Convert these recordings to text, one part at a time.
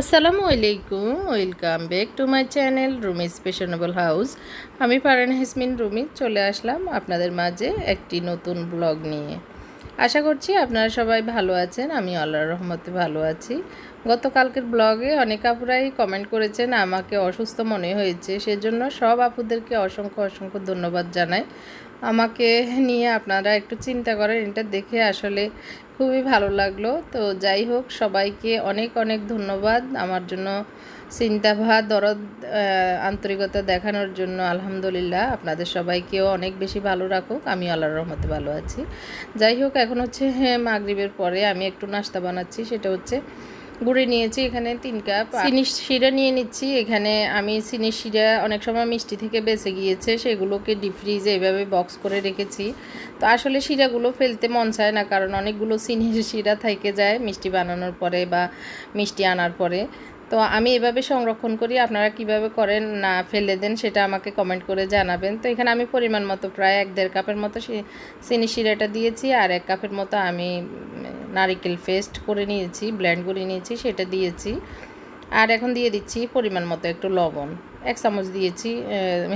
আসসালামু আলাইকুম, welcome back to my channel Rumi fashionable house. আমি পারান হাসমিন রুমি, চলে আসলাম আপনাদের মাঝে একটি নতুন ব্লগ নিয়ে। আশা করছি আপনারা সবাই ভালো আছেন, আমি আল্লাহর রহমতে ভালো আছি। গতকালকের ব্লগে অনেক আপুরাই কমেন্ট করেছেন, আমাকে অসুস্থ মনে হয়েছে, সেজন্য সব আপুদেরকে অসংখ্য অসংখ্য ধন্যবাদ জানাই। আমাকে নিয়ে আপনারা একটু চিন্তা করেন, এটা দেখে আসলে খুবই ভালো লাগল। তো যাই হোক, সবাইকে অনেক অনেক ধন্যবাদ আমার জন্য চিন্তাভাব দরদ আন্তরিকতা দেখানোর জন্য। আলহামদুলিল্লাহ, আপনাদের সবাইকেও অনেক বেশি ভালো রাখুক। আমি আল্লাহর রহমতে ভালো আছি। যাই হোক, এখন হচ্ছে হ্যাঁ মাগরিবের পরে আমি একটু নাস্তা বানাচ্ছি, সেটা হচ্ছে গুড়ে নিয়েছি এখানে তিন কাপ। চিনি শিরা নিয়ে নিচ্ছি। এখানে আমি চিনি শিরা অনেক সময় মিষ্টি থেকে বেঁচে গিয়েছে। সেগুলোকে ডিপ ফ্রিজে এভাবে বক্স করে রেখেছি। তো আসলে শিরাগুলো ফেলতে মন চায় না, কারণ অনেকগুলো চিনির শিরা থেকে যায় মিষ্টি বানানোর পরে বা মিষ্টি আনার পরে। তো আমি এভাবে সংরক্ষণ করি, আপনারা কীভাবে করেন না ফেলে দেন সেটা আমাকে কমেন্ট করে জানাবেন। তো এখানে আমি পরিমাণ মতো প্রায় এক দেড় কাপের মতো চিনি শিরাটা দিয়েছি আর এক কাপের মতো আমি নারিকেল পেস্ট করে নিয়েছি ব্ল্যান্ড করে নিয়েছি, সেটা দিয়েছি। আর এখন দিয়ে দিচ্ছি পরিমাণ মতো একটু লবণ। এক চামচ দিয়েছি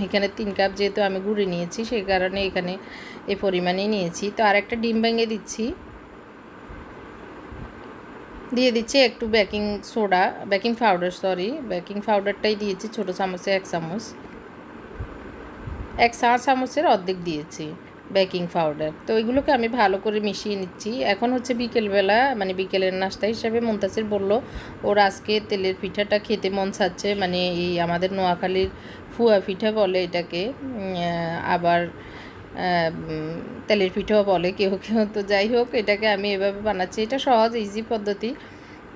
এখানে তিন কাপ যেহেতু আমি গুঁড়ি নিয়েছি সেই কারণে এখানে এই পরিমাণেই নিয়েছি। তো আর একটা ডিম ভেঙে দিচ্ছি। দিয়ে দিচ্ছি একটু baking soda, baking powder sorry baking পাউডারটাই দিয়েছি, ছোটো চামচে এক চামচ। এক চা চামচের অর্ধেক দিয়েছি বেকিং পাউডার। তো এগুলোকে আমি ভালো করে মিশিয়ে নিচ্ছি। এখন হচ্ছে বিকেলবেলা মানে বিকেলের নাস্তা হিসাবে মুন্তাসির বলল, ওর আজকে তেলের পিঠাটা খেতে মন চাচ্ছে। মানে এই আমাদের নোয়াখালীর ফুয়া পিঠা বলে এটাকে। আবার তেলের পিঠাও বলে কেউ কেউ। তো যাই হোক, এটাকে আমি এভাবে বানাচ্ছি। এটা সহজ ইজি পদ্ধতি।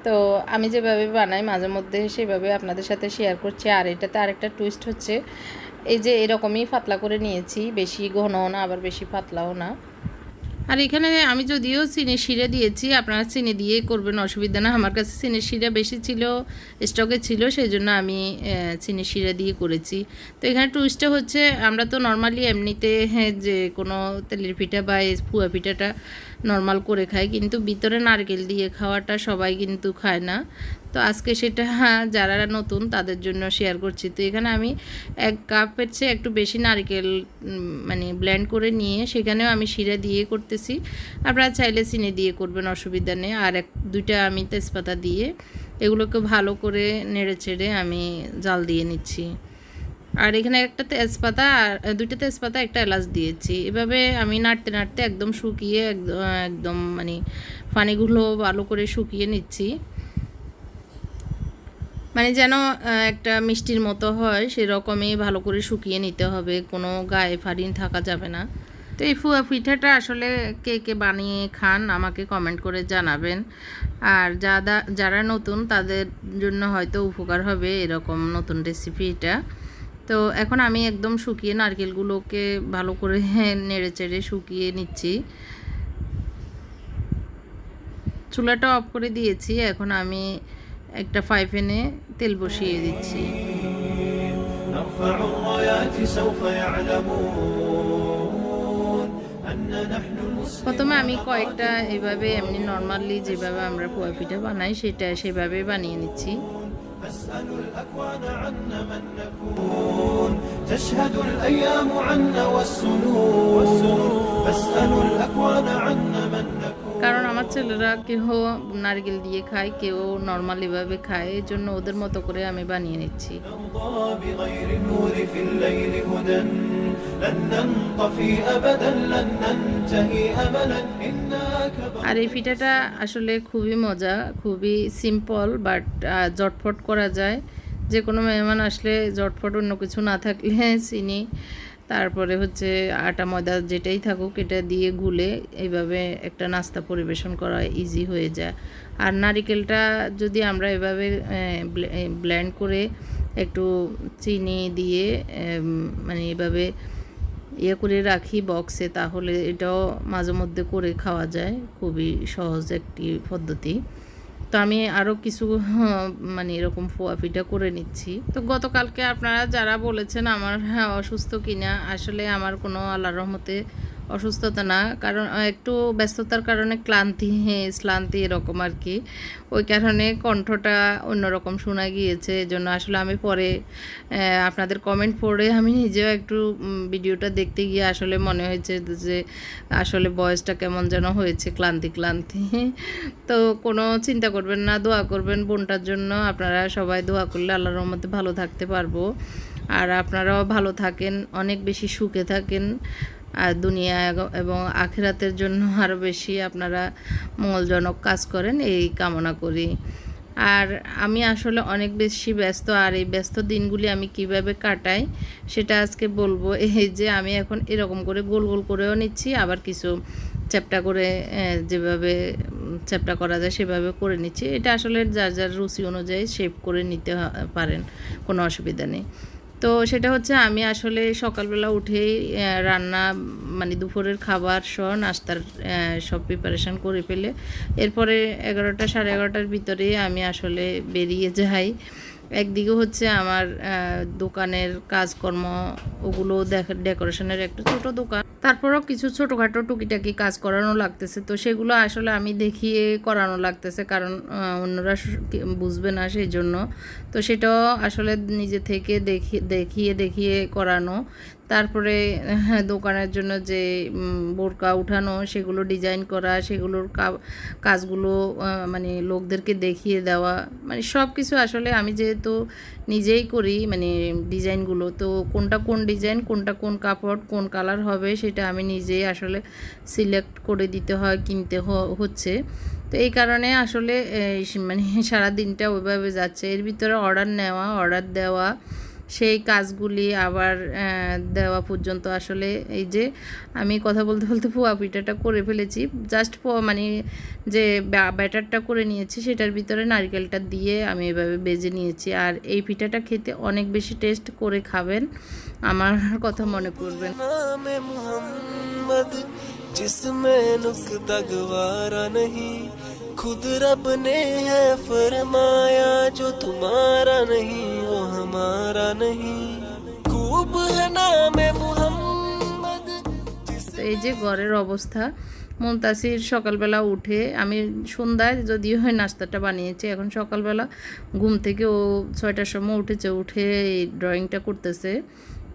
তো আমি যেভাবে বানাই, মাঝে মধ্যে সেভাবে আপনাদের সাথে শেয়ার করছি। আর এটাতে আরেকটা টুইস্ট হচ্ছে, এই যে এরকমই পাতলা করে নিয়েছি, বেশি ঘনও না, আবার বেশি পাতলাও না। আর এখানে আমি যদিও চিনি শিরে দিয়েছি আপনারা চিনি দিয়ে করবেন অসুবিধা না। আমার কাছে চিনি শিরে বেশি ছিল স্টকে ছিল সেই জন্য আমি চিনি শিরা দিয়ে করেছি। তো এখানে টুইস্টটা হচ্ছে আমরা তো নর্মালি এমনিতে হ্যাঁ, যে কোনো তেলের পিঠা বা ফুয়া পিঠাটা নর্মাল করে খাই কিন্তু ভিতরে নারকেল দিয়ে খাওয়াটা সবাই কিন্তু খায় না। তো আজকে সেটা যারা নতুন তাদের জন্য শেয়ার করছি। তো এখানে আমি এক কাপের চেয়ে একটু বেশি নারকেল মানে ব্ল্যান্ড করে নিয়ে সেখানেও আমি শিরা দিয়ে করতেছি। আপনারা চাইলে চিনি দিয়ে করবেন, অসুবিধা নেই। আর এক, দুইটা আমি তেজপাতা দিয়ে এগুলোকে ভালো করে নেড়ে চেড়ে আমি জাল দিয়ে নিচ্ছি। আর এখানে একটা তেজপাতা আর দুইটা তেজপাতা, একটা এলাচ দিয়েছি। এভাবে আমি নাড়তে নাড়তে একদম শুকিয়ে একদম একদম মানে পানিগুলো ভালো করে শুকিয়ে নিচ্ছি। মানে যেন একটা মিষ্টির মতো হয়, সেরকমই ভালো করে শুকিয়ে নিতে হবে, কোনো গায়ে ফারিন থাকা যাবে না। তো এই ফুয়া পিঠাটা আসলে কে কে বানিয়ে খান আমাকে কমেন্ট করে জানাবেন। আর যারা যারা নতুন, তাদের জন্য হয়তো উপকার হবে এরকম নতুন রেসিপি এটা তো এখন আমি একদম শুকিয়ে নারকেলগুলোকে ভালো করে নেড়ে চেড়ে শুকিয়ে নিচ্ছি। চুলাটা অফ করে দিয়েছি, এখন আমি একটা ফাইভ এনে তেল বসিয়ে দিচ্ছি। প্রথমে আমি কয়েকটা এভাবে এমনি নর্মালি যেভাবে আমরা পোয়া পিঠা বানাই, সেটা সেভাবে বানিয়ে নিচ্ছি। فاسألوا الأكوان عنا من نكون تشهد الأيام عنا والسنون فاسألوا الأكوان عنا من نكون কারণ আমার ছেলেরা কেউ নারকেল দিয়ে খায় কেউ নর্মাল এভাবে খায় এই জন্য ওদের মতো করে আমি বানিয়ে নিচ্ছি আর এই পিঠাটা আসলে খুবই মজা, খুবই সিম্পল বাট জটফট করা যায়। যে কোনো মেহমান আসলে জটফট অন্য কিছু না থাকলে চিনি, তারপরে হচ্ছে আটা, ময়দা যেটাই থাকুক এটা দিয়ে গুলে এইভাবে একটা নাস্তা পরিবেশন করা ইজি হয়ে যায়। আর নারিকেলটা যদি আমরা এভাবে ব্ল্যান্ড করে একটু চিনি দিয়ে মানে এভাবে ইয়ে করে রাখি বক্সে তাহলে এটাও মাঝে মধ্যে করে খাওয়া যায়। খুবই সহজ একটি পদ্ধতি। তো আমি আরও কিছু মানে এরকম ফোয়া পিঠা করে নিচ্ছি। তো গতকালকে আপনারা যারা বলেছেন আমার অসুস্থ কিনা, আসলে আমার কোনো আল্লাহ রহমতে অসুস্থতা না কারণ একটু ব্যস্ততার কারণে ক্লান্তি হ্যাঁ, শ্লান্তি এরকম আর কি। ওই কারণে কণ্ঠটা অন্যরকম শোনা গিয়েছে জন্য আসলে আমি পরে আপনাদের কমেন্ট পড়ে আমি নিজেও একটু ভিডিওটা দেখতে গিয়ে আসলে মনে হয়েছে যে আসলে বয়সটা কেমন যেন হয়েছে ক্লান্তি ক্লান্তি। তো কোনো চিন্তা করবেন না দোয়া করবেন বোনটার জন্য আপনারা সবাই দোয়া করলে আল্লাহর রহমতে ভালো থাকতে পারব। আর আপনারাও ভালো থাকেন অনেক বেশি সুখে থাকেন। আর দুনিয়া এবং আখেরাতের জন্য আরও বেশি আপনারা মঙ্গলজনক কাজ করেন, এই কামনা করি। আর আমি আসলে অনেক বেশি ব্যস্ত, আর এই ব্যস্ত দিনগুলি আমি কীভাবে কাটাই সেটা আজকে বলব। এই যে আমি এখন এরকম করে গোল গোল করেও নিচ্ছি, আবার কিছু চ্যাপটা করে যেভাবে চ্যাপটা করা যায় সেভাবে করে নিচ্ছি। এটা আসলে যার যার রুচি অনুযায়ী শেপ করে নিতে পারেন, কোনো অসুবিধা নেই। তো সেটা হচ্ছে আমি আসলে সকালবেলা উঠেই রান্না মানে দুপুরের খাবার সহ নাস্তার সব প্রিপারেশান করে ফেলে। এরপরে এগারোটা, সাড়ে এগারোটার ভিতরে আমি আসলে বেরিয়ে যাই। একদিকে হচ্ছে আমার দোকানের কাজকর্ম, ওগুলো দেখা ডেকোরেশনের একটা ছোট দোকান। তারপরও কিছু ছোটোখাটো টুকিটাকি কাজ করানো লাগতেছে। তো সেগুলো আসলে আমি দেখিয়ে করানো লাগতেছে, কারণ অন্যরা বুঝবে না সেই জন্য তো সেটাও আসলে নিজে থেকে দেখিয়ে দেখিয়ে দেখিয়ে করানো। তারপরে হ্যাঁ, দোকানের জন্য যে বোরকা উঠানো সেগুলো ডিজাইন করা সেগুলোর কাজগুলো মানে লোকদেরকে দেখিয়ে দেওয়া মানে সব কিছু আসলে আমি যেহেতু নিজেই করি মানে ডিজাইনগুলো তো কোনটা কোন ডিজাইন কোনটা কোন কাপড় কোন কালার হবে সেটা আমি নিজেই আসলে সিলেক্ট করে দিতে হয় কিনতে হচ্ছে। তো এই কারণে আসলে মানে সারা দিনটা ওইভাবে যাচ্ছে। এর ভিতরে অর্ডার নেওয়া অর্ডার দেওয়া সেই কাজগুলি আবার আহ, দেওয়া পর্যন্ত আসলে এই যে আমি কথা বলতে বলতে পোয়া পিঠাটা করে ফেলেছি জাস্ট মানে যে ব্যা- ব্যাটারটা করে নিয়েছি সেটার ভিতরে নারকেলটা দিয়ে আমি এভাবে বেজে নিয়েছি আর এই পিঠাটা খেতে অনেক বেশি টেস্ট করে খাবেন আমার কথা মনে করবেন नाम मोहम्मद जिसमें नुक्ता गवारा नहीं खुद रब ने है फरमाया जो तुम्हारा नहीं वो हमारा नहीं खूब है नाम मोहम्मद जिस তো এই যে ঘরের অবস্থা মুমতাসির সকালবেলা উঠে আমি সন্ধ্যায় যদিও হয় নাস্তাটা বানিয়েছি এখন সকালবেলা ঘুম থেকে ও ছয়টার সময় উঠেছে উঠে এই ড্রয়িংটা করতেছে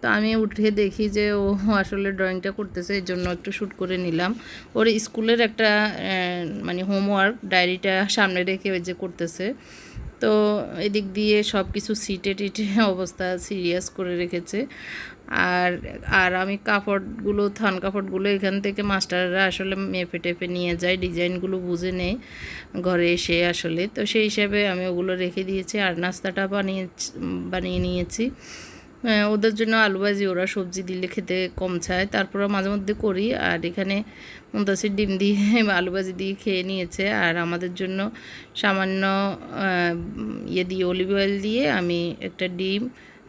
তো আমি উঠে দেখি যে ও আসলে ড্রয়িংটা করতেছে এই জন্য একটু শ্যুট করে নিলাম। ওর স্কুলের একটা মানে হোমওয়ার্ক ডায়েরিটা সামনে রেখে যে করতেছে। তো এদিক দিয়ে সব কিছু সিটে টিটে অবস্থা সিরিয়াস করে রেখেছে। আর আর আমি কাপড়গুলো, থান কাপড়গুলো এখান থেকে মাস্টাররা আসলে মেপে টেপে নিয়ে যায়, ডিজাইনগুলো বুঝে নেয় ঘরে এসে আসলে। তো সেই হিসাবে আমি ওগুলো রেখে দিয়েছি আর নাস্তাটা বানিয়ে বানিয়ে নিয়েছি। ওদের জন্য আলু ভাজি, ওরা সবজি দিলে খেতে কম চায়। তারপরে মাঝে মধ্যে করি, আর এখানে মন্তাসির ডিম দিয়ে আলু ভাজি দিয়ে খেয়ে নিয়েছে। আর আমাদের জন্য সামান্য ইয়ে দিয়ে অলিভ অয়েল দিয়ে আমি একটা ডিম,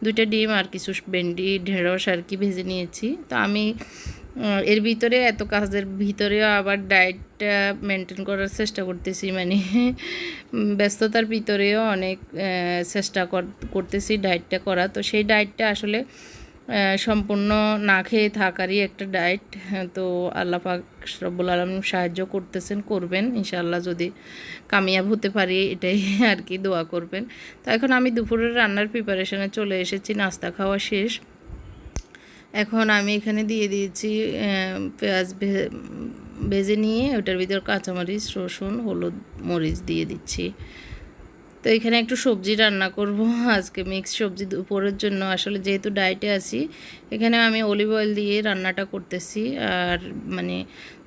দুইটা ডিম আর কিছু ভেন্ডি, ঢেঁড়স আর কি ভেজে নিয়েছি। তো আমি এর ভিতরে এত কাজের ভিতরেও আবার ডায়েটটা মেনটেন করার চেষ্টা করতেছি মানে ব্যস্ততার ভিতরেও অনেক চেষ্টা কর- করতেছি ডায়েটটা করা। তো সেই ডায়েটটা আসলে সম্পূর্ণ না খেয়ে থাকারই একটা ডায়েট তো আল্লাহ পাক রব্বুল আলম সাহায্য করতেছেন, করবেন। ইনশাআল্লাহ যদি কামিয়াব হতে পারি, এটাই আর কি দোয়া করবেন। তো এখন আমি দুপুরের রান্নার প্রিপারেশনে চলে এসেছি, নাস্তা খাওয়া শেষ। এখন আমি এখানে দিয়ে দিয়েছি পেঁয়াজ ভেজে নিয়ে ওটার ভিতর কাঁচামরিচ, রসুন, হলুদ মরিচ দিয়ে দিচ্ছি। তো এখানে একটু সবজি রান্না করব, আজকে মিক্স সবজি দুপুরের জন্য। আসলে যেহেতু ডায়েটে আছি, এখানে আমি অলিভ অয়েল দিয়ে রান্নাটা করতেছি। আর মানে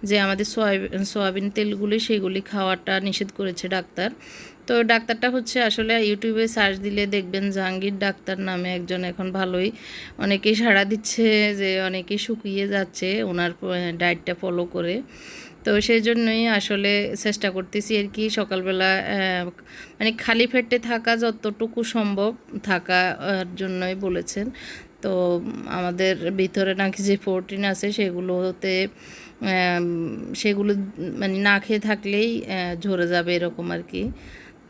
যে আমাদের সয়াবিন সয়াবিন তেলগুলি, সেগুলি খাওয়াটা নিষেধ করেছে ডাক্তার। তো ডাক্তারটা হচ্ছে আসলে ইউটিউবে সার্চ দিলে দেখবেন জাহাঙ্গীর ডাক্তার নামে একজন এখন ভালোই। অনেকেই সাড়া দিচ্ছে যে অনেকেই শুকিয়ে যাচ্ছে ওনার ডায়েটটা ফলো করে। তো সেই জন্যই আসলে চেষ্টা করতেছি আর কি সকালবেলা মানে খালি ফেটে থাকা যতটুকু সম্ভব থাকার জন্যই বলেছেন। তো আমাদের ভিতরে নাকি যে প্রোটিন আছে সেগুলোতে সেগুলো মানে না খেয়ে থাকলেই ঝরে যাবে এরকম আর কি।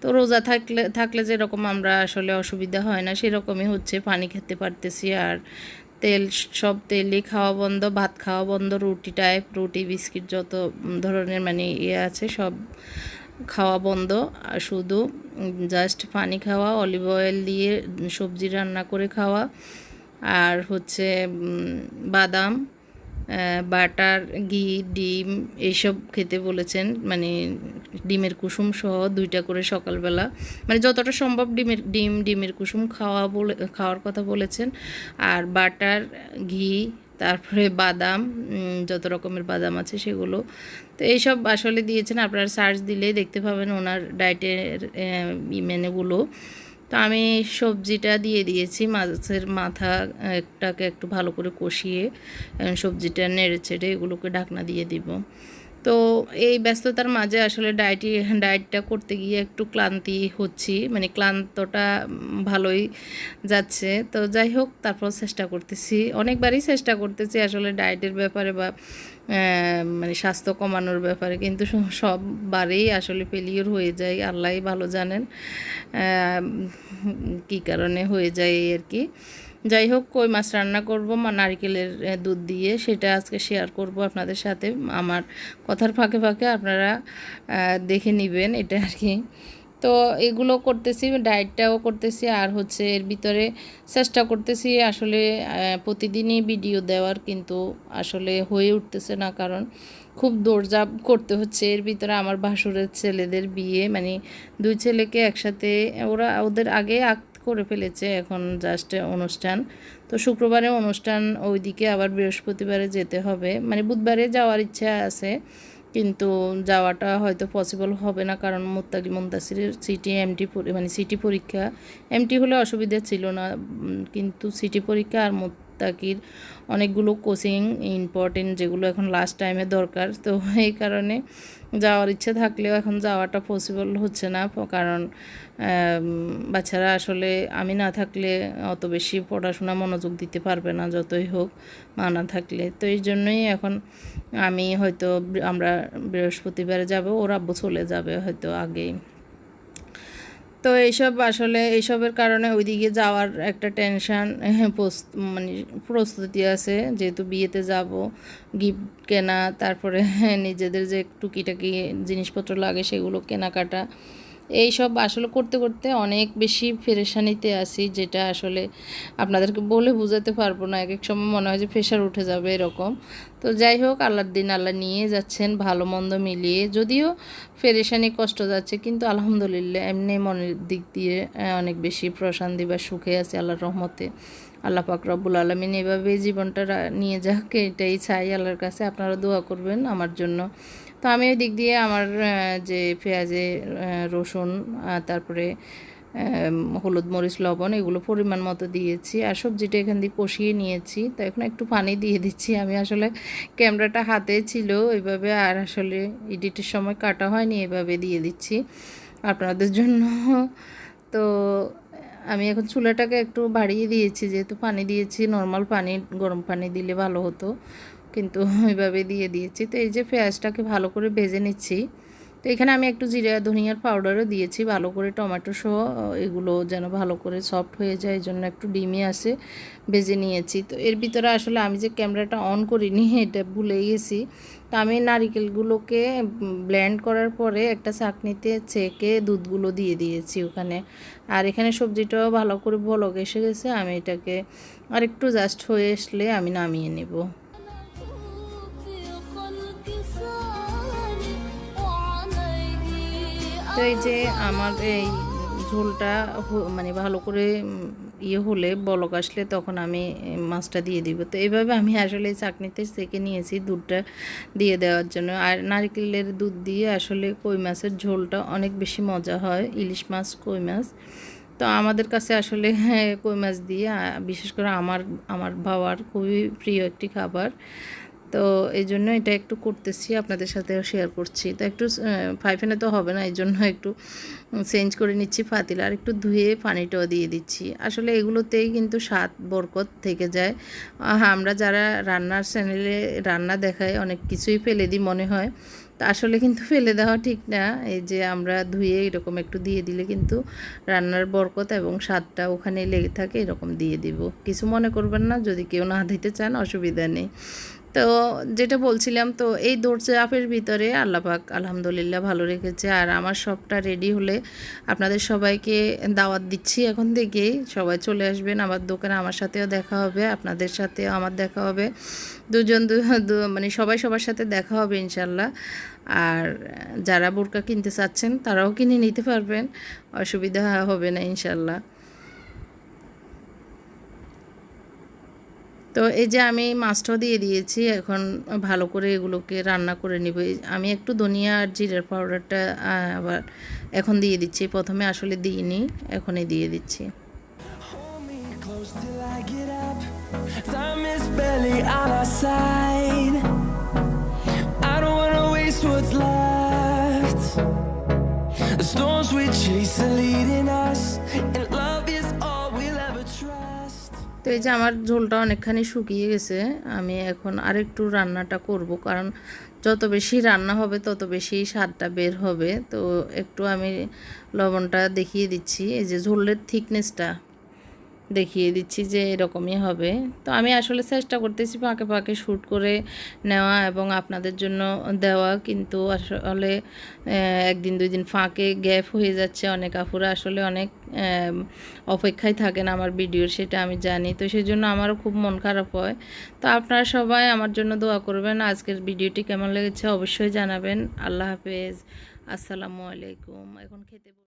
তো রোজা থাকলে থাকলে যেরকম আমরা আসলে অসুবিধা হয় না, সেরকমই হচ্ছে। পানি খেতে পারতেছি আর তেল, সব তেলই খাওয়া বন্ধ, ভাত খাওয়া বন্ধ, রুটি টাইপ রুটি, বিস্কিট যত ধরনের মানে ইয়ে আছে সব খাওয়া বন্ধ। আর শুধু জাস্ট পানি খাওয়া অলিভ অয়েল দিয়ে সবজি রান্না করে খাওয়া। আর হচ্ছে বাদাম বাটার, ঘি, ডিম এইসব খেতে বলেছেন। মানে ডিমের কুসুম সহ দুইটা করে সকালবেলা। মানে যতটা সম্ভব ডিমের, ডিম, ডিমের কুসুম খাওয়া বলে, খাওয়ার কথা বলেছেন। আর বাটার, ঘি, তারপরে বাদাম যত রকমের বাদাম আছে সেগুলো। তো এইসব আসলে দিয়েছেন। আপনারা সার্চ দিলেই দেখতে পাবেন ওনার ডায়েটের মেনুগুলো তো আমি সবজিটা দিয়ে দিয়েছি মাছের মাথা, একটাকে একটু ভালো করে কষিয়ে সবজিটা নেড়ে ছেড়ে এগুলোকে ঢাকনা দিয়ে দিব। তো এই ব্যস্ততার মাঝে আসলে ডায়েটি ডায়েটটা করতে গিয়ে একটু ক্লান্তি হচ্ছি। মানে ক্লান্তটা ভালোই যাচ্ছে। তো যাই হোক, তারপর চেষ্টা করতেছি। অনেকবারই চেষ্টা করতেছি আসলে ডায়েটের ব্যাপারে বা মানে স্বাস্থ্য কমানোর ব্যাপারে। কিন্তু সববারেই আসলে ফেলিওর হয়ে যায়। আল্লাহই ভালো জানেন। কী কারণে হয়ে যায় আর কি। যাই হোক, কই মাছ রান্না করব, মা নারকেলের দুধ দিয়ে, সেটা আজকে শেয়ার করব আপনাদের সাথে। আমার কথার ফাঁকে ফাঁকে আপনারা দেখে নেবেন এটা আর কি। তো এগুলো করতেছি ডায়েটটাও করতেছি, আর হচ্ছে এর ভিতরে চেষ্টা করতেছি আসলে প্রতিদিনই ভিডিও দেওয়ার, কিন্তু আসলে হয়ে উঠতেছে না, কারণ খুব দৌড়ঝাঁপ করতে হচ্ছে। এর ভিতরে আমার ভাসুরের ছেলেদের বিয়ে মানে দুই ছেলেকে একসাথে, ওরা, ওদের আগ করে ফেলেছে এখন জাস্ট অনুষ্ঠান। তো শুক্রবারে অনুষ্ঠান ওইদিকে আবার বৃহস্পতিবারে যেতে হবে। মানে বুধবারে যাওয়ার ইচ্ছা আছে, কিন্তু যাওয়াটা হয়তো পসিবল হবে না কারণ মোত্তাকি মুন্তাসিরের সিটি এমটি মানে সিটি পরীক্ষা এমটি হলে অসুবিধা ছিল না। কিন্তু সিটি পরীক্ষা আর মুত্তাকির অনেকগুলো কোচিং ইম্পর্টেন্ট যেগুলো এখন লাস্ট টাইমে দরকার। তো এই কারণে যাওয়ার ইচ্ছে থাকলেও এখন যাওয়াটা পসিবল হচ্ছে না কারণ বাচ্চারা আসলে আমি না থাকলে অত বেশি পড়াশোনা মনোযোগ দিতে পারবে না, যতই হোক মা না থাকলে। তো এই জন্যই এখন আমি হয়তো আমরা বৃহস্পতিবারে যাব, ওর আব্বু চলে যাবে হয়তো আগেই। তো এইসব আসলে এইসবের কারণে ওইদিকে যাওয়ার একটা টেনশান মানে প্রস্তুতি আছে। যেহেতু বিয়েতে যাব গিফট কেনা, তারপরে নিজেদের যে টুকিটাকি জিনিসপত্র লাগে সেগুলো কেনাকাটা। এইসব আসলে করতে করতে অনেক বেশি ফেরেশানিতে আছি, যেটা আসলে আপনাদেরকে বলে বোঝাতে পারব না। এক এক সময় মনে হয় যে প্রেশার উঠে যাবে এরকম। তো যাই হোক, আল্লাহর দিন আল্লাহ নিয়ে যাচ্ছেন ভালো মন্দ মিলিয়ে। যদিও ফেরেশানি কষ্ট যাচ্ছে, কিন্তু আলহামদুলিল্লাহ এমনি মনের দিক দিয়ে অনেক বেশি প্রশান্তি বা সুখে আছে আল্লাহর রহমতে। আল্লাহ পাক রব্বুল আলমিন এভাবে জীবনটা নিয়ে যাক, এটাই চাই আল্লাহর কাছে। আপনারা দোয়া করবেন আমার জন্য। তো আমি ওই দিক দিয়ে আমার যে পেঁয়াজে রসুন তারপরে হলুদ মরিচ, লবণ, এগুলো পরিমাণ মতো দিয়েছি। আর সবজিটা এখান দিয়ে কষিয়ে নিয়েছি। তো এখন একটু পানি দিয়ে দিচ্ছি। আমি আসলে ক্যামেরাটা হাতে ছিল ওইভাবে, আর আসলে এডিটের সময় কাটা হয়নি, এভাবে দিয়ে দিচ্ছি আপনাদের জন্য। তো আমি এখন চুলাটাকে একটু বাড়িয়ে দিয়েছি, যেহেতু পানি দিয়েছি নর্মাল পানি, গরম পানি দিলে ভালো হতো। কিন্তু ওইভাবে দিয়ে দিয়েছি। তো এই যে পেঁয়াজটাকে ভালো করে ভেজে নিচ্ছি। তো এখানে আমি একটু জিরা, ধনিয়ার পাউডারও দিয়েছি, ভালো করে টমেটো সহ, এগুলো যেন ভালো করে সফট হয়ে যায় এই জন্য একটু ডিমে আসে ভেজে নিয়েছি। তো এর ভিতরে আসলে আমি যে ক্যামেরাটা অন করিনি, এটা ভুলে গেছি। তো আমি নারিকেলগুলোকে ব্লেন্ড করার পরে একটা চাকনিতে চেকে দুধগুলো দিয়ে দিয়েছি ওখানে। আর এখানে সবজিটাও ভালো করে বলক এসে গেছে, আমি এটাকে আর একটু জাস্ট হয়ে আসলে আমি নামিয়ে নেব। তো এই যে আমার এই ঝোলটা মানে ভালো করে ইয়ে হলে, বলক আসলে তখন আমি মাছটা দিয়ে দিব। তো এইভাবে আমি আসলে চাকনিতে সেকে নিয়েছি দুধটা দিয়ে দেওয়ার জন্য। আর নারকেলের দুধ দিয়ে আসলে কই মাছের ঝোলটা অনেক বেশি মজা হয়, ইলিশ মাছ, কই মাছ। তো আমাদের কাছে আসলে কই মাছ দিয়ে বিশেষ করে আমার আমার বাবার খুবই প্রিয় একটি খাবার। তো এই জন্য এটা একটু করতেছি, আপনাদের সাথে শেয়ার করছি। তো একটু ফাইফেনে তো হবে না, এই জন্য একটু চেঞ্জ করে নিচ্ছি পাতিলা। আর একটু ধুয়ে পানিটাও দিয়ে দিচ্ছি। আসলে এগুলোতেই কিন্তু স্বাদ বরকত থেকে যায়। আমরা যারা রান্নার চ্যানেলে রান্না দেখায়, অনেক কিছুই ফেলে দিই মনে হয়। তা আসলে কিন্তু ফেলে দেওয়া ঠিক না। এই যে আমরা ধুয়ে এরকম একটু দিয়ে দিলে কিন্তু রান্নার বরকত এবং স্বাদটা ওখানে লেগে থাকে, এরকম দিয়ে দিব। কিছু মনে করবেন না, যদি কেউ না দিতে চান, অসুবিধা নেই। তো যেটা বলছিলাম, তো এই দৌড়চাপের ভিতরে আল্লাপাক আলহামদুলিল্লাহ ভালো রেখেছে। আর আমার সবটা রেডি হলে আপনাদের সবাইকে দাওয়াত দিচ্ছি এখন থেকেই। সবাই চলে আসবেন আমার দোকানে, আমার সাথেও দেখা হবে, আপনাদের সাথেও আমার দেখা হবে। দুজন দু- মানে সবাই সবার সাথে দেখা হবে ইনশাল্লাহ। আর যারা বোরকা কিনতে চাচ্ছেন তারাও কিনে নিতে পারবেন, অসুবিধা হবে না ইনশাল্লাহ। তো এই যে আমি মাছটাও দিয়ে দিয়েছি, এখন ভালো করে এগুলোকে রান্না করে নিব। আমি একটু ধনিয়া আর জিরের পাউডারটা আবার এখন দিয়ে দিচ্ছি। প্রথমে আসলে দিই নি এখনই দিয়ে দিচ্ছি। The storms we chase are leading us তো এই যে আমার ঝোলটা অনেকখানি শুকিয়ে গেছে, আমি এখন আরেকটু রান্নাটা করব। কারণ যত বেশি রান্না হবে, তত বেশি স্বাদটা বের হবে। তো একটু আমি লবণটা দেখিয়ে দিচ্ছি। এই যে ঝোলের থিকনেসটা দেখিয়ে দিচ্ছি যে এরকমই হবে। তো আমি আসলে চেষ্টা করতেছি পাকে পাকে শ্যুট করে নেওয়া এবং আপনাদের জন্য দেওয়া। কিন্তু আসলে একদিন দুই দিন ফাঁকে গ্যাপ হয়ে যাচ্ছে। অনেক আপুরা আসলে অনেক অপেক্ষায় থাকেন আমার ভিডিওর, সেটা আমি জানি। তো সেই জন্য আমারও খুব মন খারাপ হয়। তো আপনারা সবাই আমার জন্য দোয়া করবেন। আজকের ভিডিওটি কেমন লেগেছে অবশ্যই জানাবেন। আল্লাহ হাফেজ। আসসালামু আলাইকুম। এখন খেতে